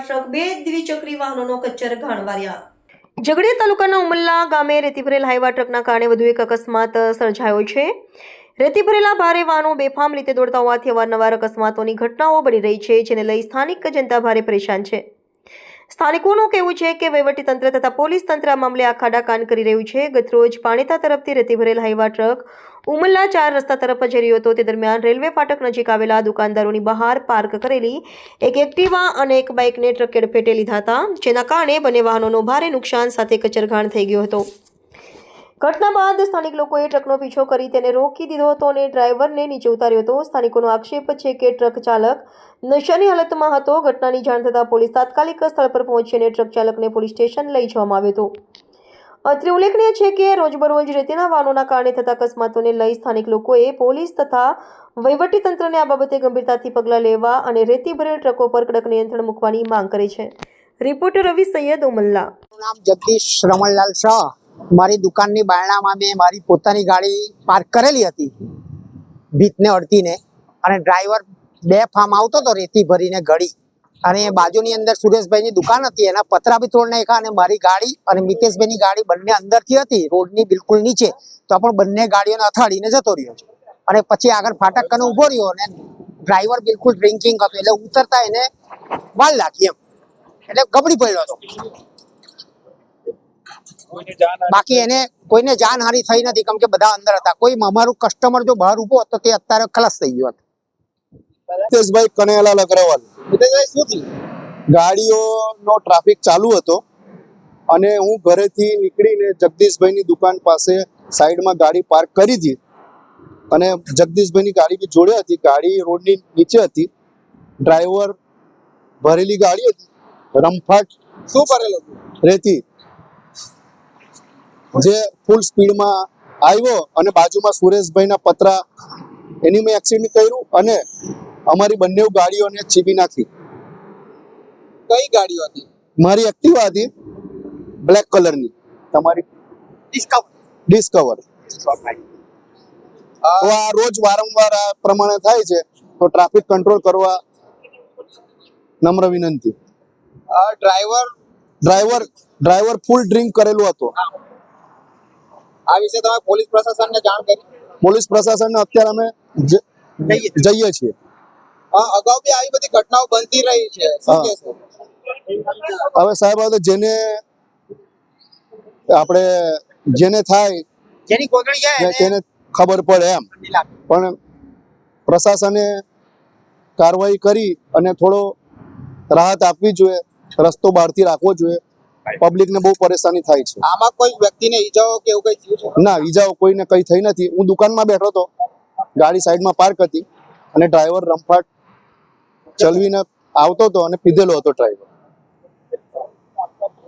Truck, બે દ્વિચક્રી વાહનોનો કચ્ચર ઘાણવાર્યા ઝઘડિયા તાલુકાના ઉમલ્લા ગામે રેતી ભરેલ હાઈવા ટ્રકના કારણે વધુ એક અકસ્માત સર્જાયો છે. રેતી ભરેલા ભારે વાહનો બેફામ રીતે દોડતા હોવાથી અવારનવાર અકસ્માતોની ઘટનાઓ બની રહી છે, જેને લઈ સ્થાનિક જનતા ભારે પરેશાન છે. સ્થાનિકોનું કહેવું છે કે વહીવટીતંત્ર તથા પોલીસ તંત્ર આ મામલે આખાડા કાન કરી રહ્યું છે. ગતરોજ પાણીતા તરફથી રેતી ભરેલ હાઈવા ટ્રક ઉમલ્લા ચાર રસ્તા તરફ જઈ રહ્યો હતો. તે દરમિયાન રેલવે ફાટક નજીક આવેલા દુકાનદારોની બહાર પાર્ક કરેલી એક એક્ટિવા અને એક બાઇકને ટ્રકે ફેટે લીધા હતા, જેના કારણે બંને વાહનોનો ભારે નુકસાન સાથે કચરઘાણ થઈ ગયો હતો. ઘટના બાદ સ્થાનિક લોકોએ ટ્રકનો પીછો કરી તેને રોકી દીધો હતો અને ડ્રાઈવરને નીચે ઉતાર્યો હતો. સ્થાનિકોનો આક્ષેપ છે કે ટ્રક ચાલક નશાની હાલતમાં હતો. ઘટનાની જાણ થતાં પોલીસ તાત્કાલિક સ્થળ પર પહોંચી અને ટ્રક ચાલકને પોલીસ સ્ટેશન લઈ જવામાં આવ્યો હતો. અત્રે ઉલ્લેખનીય છે કે રોજબરોજ રેતીના વાહનોના કારણે થતા અકસ્માતોને લઈ સ્થાનિક લોકોએ પોલીસ તથા વહીવટીતંત્રને આ બાબતે ગંભીરતાથી પગલાં લેવા અને રેતી ભરેલ ટ્રકો પર કડક નિયંત્રણ મૂકવાની માંગ કરી છે. રિપોર્ટર રવિ સૈયદ ઉમલ્લા. નામ જગદીશ રમણલાલ શાહ. મારી દુકાનની બારણામાં મેં મારી પોતાની ગાડી પાર્ક કરેલી હતી. ભીતને અડતીને અને ડ્રાઈવર બે ફાર્મ આવતો હતો રેતી ભરીને ગળી. અને બાજુની અંદર સુરેશભાઈની દુકાન હતી, એના પતરા બી તોડ નાખ્યા અને મારી ગાડી અને મિતેશભાઈની ગાડી બંને અંદરથી હતી, રોડની બિલકુલ નીચે. તો પણ બંને ગાડીઓને અથાડીને જતો રહ્યો અને પછી આગળ ફાટક કને ઊભો રહ્યો અને ડ્રાઈવર બિલકુલ ડ્રિંકિંગ હતો એટલે ઉતરતા એને વાલ લાગી એમ. એટલે ગબડી પડ્યો હતો. બાકી એને કોઈને જાનહાનિ થઈ નથી. કેમ કે બધા અંદર હતા. કોઈ અમારું કસ્ટમર જો બહાર ઊભો હતો તે અત્યારે ખલાસ થઈ ગયો હતો. હિતેશભાઈ કનૈયાલાલ અગ્રવાલ ગાડીઓનો ટ્રાફિક ચાલુ હતો અને હું ઘરેથી નીકળીને જગદીશભાઈની દુકાન પાસે સાઈડમાં ગાડી પાર્ક કરી હતી. અને જગદીશભાઈની ગાડી બી જોડે હતી. ગાડી રોડની નીચે હતી. ડ્રાઈવર ભરેલી ગાડી હતી. રમફાટ શું ભરેલું રેતી. જે ફૂલ સ્પીડમાં આવ્યો અને બાજુમાં સુરેશભાઈના પતરા એની મેં એક્સિડન્ટ કર્યું અને અમારી બંને ગાડીઓને ચીપી નાખી. કઈ ગાડીઓ હતી? મારી એક્ટિવા હતી બ્લેક કલરની તમારી ડિસ્કવર તો આ રોજ વારંવાર આ પ્રમાણે થાય છે તો ટ્રાફિક કંટ્રોલ કરવા નમ્ર વિનંતી. આ driver driver driver full drink કરેલો હતો. આ વિશે તમે પોલીસ પ્રશાસનને જાણ કરી? પોલીસ પ્રશાસનને અત્યારે અમે જઈએ છીએ. અગાઉ બી આવી બધી ઘટનાઓ બનતી રહી છે. હવે સાહેબ હવે જેને આપણે જેને થાય જેની કોગળી જાય તેને ખબર પડે એમ. પણ પ્રશાસને કાર્યવાહી કરી અને થોડો રાહત આપવી જોઈએ રસ્તો બહારથી રાખવો જોઈએ. પબ્લિકને બહુ પરેશાની થાય છે. આમાં કોઈ વ્યક્તિને ઈજાઓ કે એવું કઈ થયું છે? ના ઈજાઓ કોઈને કઈ થઈ નથી. હું દુકાનમાં બેઠો હતો. ગાડી સાઈડમાં પાર્ક હતી. અને ડ્રાઈવર રમફાટ ચલવીને આવતો હતો અને પીધેલો હતો ડ્રાઈવર.